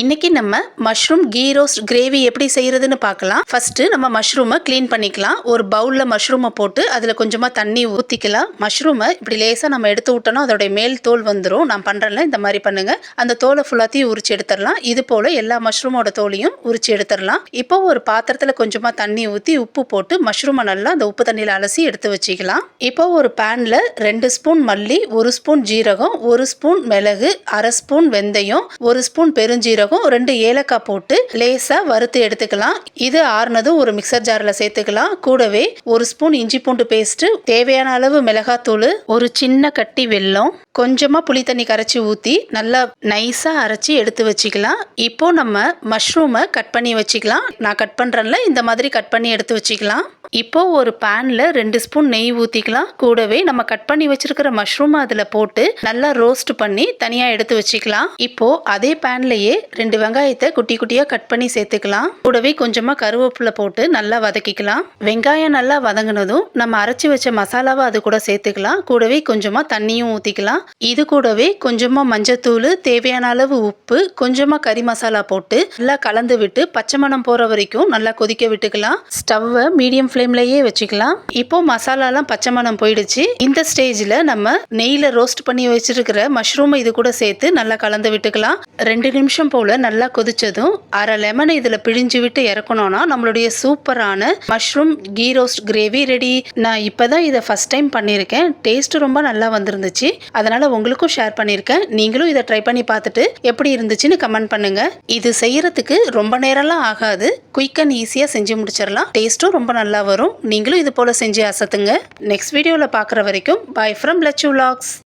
இன்னைக்கு நம்ம mushroom key roast gravy எப்படி செய்யறதுன்னு பார்க்கலாம். ஃபர்ஸ்ட் நம்ம மஷ்ரூமை க்ளீன் பண்ணிக்கலாம். ஒரு பவுலில் மஷ்ரூமை போட்டு அதில் கொஞ்சமாக தண்ணி ஊற்றிக்கலாம் மஷ்ரூமை இப்படி லேசாக நம்ம எடுத்து விட்டோம்னா அதோடைய மேல் தோல் வந்துடும் நான் பண்ணுறேன்ல இந்த மாதிரி பண்ணுங்க. அந்த தோலை ஃபுல்லாத்தையும் உரிச்சு எடுத்துடலாம். இது போல் எல்லா மஷ்ரூமோட தோலையும் உரிச்சு எடுத்துடலாம். இப்போ ஒரு பாத்திரத்தில் கொஞ்சமாக தண்ணி ஊற்றி உப்பு போட்டு மஷ்ரூமை நல்லா அந்த உப்பு தண்ணியில் அலசி எடுத்து வச்சுக்கலாம். இப்போ ஒரு பேனில் ரெண்டு ஸ்பூன் மல்லி ஒரு ஸ்பூன் ஜீரகம் ஒரு ஸ்பூன் மிளகு அரை ஸ்பூன் வெந்தயம் ஒரு ஸ்பூன் பெருஞ்சீரகம் ரெண்டு ஏலக்காய் போட்டு லேசா வறுத்து எடுத்துக்கலாம். இது ஆறுனதும் ஒரு மிக்சர் ஜார்ல சேர்த்துக்கலாம். கூடவே ஒரு ஸ்பூன் இஞ்சி பூண்டு பேஸ்ட் தேவையான அளவு மிளகாத்தூள் ஒரு சின்ன கட்டி வெல்லம் கொஞ்சமா புளி தண்ணி கரைச்சி ஊற்றி நல்லா நைஸா அரைச்சி எடுத்து வச்சுக்கலாம். இப்போ நம்ம மஷ்ரூமை கட் பண்ணி வச்சுக்கலாம். நான் கட் பண்றேன்ல இந்த மாதிரி கட் பண்ணி எடுத்து வச்சுக்கலாம். இப்போ ஒரு பேன்ல ரெண்டு ஸ்பூன் நெய் ஊற்றிக்கலாம் கூடவே நம்ம கட் பண்ணி வச்சிருக்கிற மஷ்ரூம் அதில் போட்டு நல்லா ரோஸ்ட் பண்ணி தனியாக எடுத்து வச்சுக்கலாம். இப்போ அதே பேன்லயே ரெண்டு வெங்காயத்தை குட்டி குட்டியாக கட் பண்ணி சேர்த்துக்கலாம். கூடவே கொஞ்சமாக கருவேப்பிலை போட்டு நல்லா வதக்கிக்கலாம். வெங்காயம் நல்லா வதங்கினதும் நம்ம அரைச்சி வச்ச மசாலாவை அது கூட சேர்த்துக்கலாம். கூடவே கொஞ்சமாக தண்ணியும் ஊற்றிக்கலாம் இது கூடவே கொஞ்சமாக மஞ்சத்தூள் தேவையான அளவு உப்பு கொஞ்சமாக கறி மசாலா போட்டு நல்லா கலந்து விட்டு பச்சை மணம் போகிற வரைக்கும் நல்லா கொதிக்க விட்டுக்கலாம். ஸ்டவ்வை மீடியம் ஃப்ளேம்லயே வச்சுக்கலாம். இப்போ மசாலாலாம் பச்சை மணம் போயிடுச்சு. இந்த ஸ்டேஜில் நம்ம நெய்யில் ரோஸ்ட் பண்ணி வச்சிருக்கிற மஷ்ரூமை இது கூட சேர்த்து நல்லா கலந்து விட்டுக்கலாம். ரெண்டு நிமிஷம் போல் நல்லா கொதித்ததும் அரை லெமனை இதில் பிழிஞ்சு விட்டு இறக்கணும்னா நம்மளுடைய சூப்பரான mushroom ghee roast gravy ready நான் இப்போ தான் இதை ஃபஸ்ட் டைம் பண்ணியிருக்கேன். டேஸ்ட் ரொம்ப நல்லா வந்திருந்துச்சு. அதனால் உங்களுக்கும் ஷேர் பண்ணியிருக்கேன். நீங்களும் இதை ட்ரை பண்ணி பார்த்துட்டு எப்படி இருந்துச்சுன்னு கமெண்ட் பண்ணுங்கள் இது செய்கிறதுக்கு ரொம்ப நேரம்லாம் ஆகாது. குயிக் அண்ட் ஈஸியாக செஞ்சு முடிச்சிடலாம். டேஸ்ட்டும் ரொம்ப நல்லா வரும். நீங்களும் இது போல் செஞ்சு அசத்துங்க. நெக்ஸ்ட் வீடியோவில் பார்க்குற வரைக்கும் பை ஃப்ரம் லச்சு vlogs.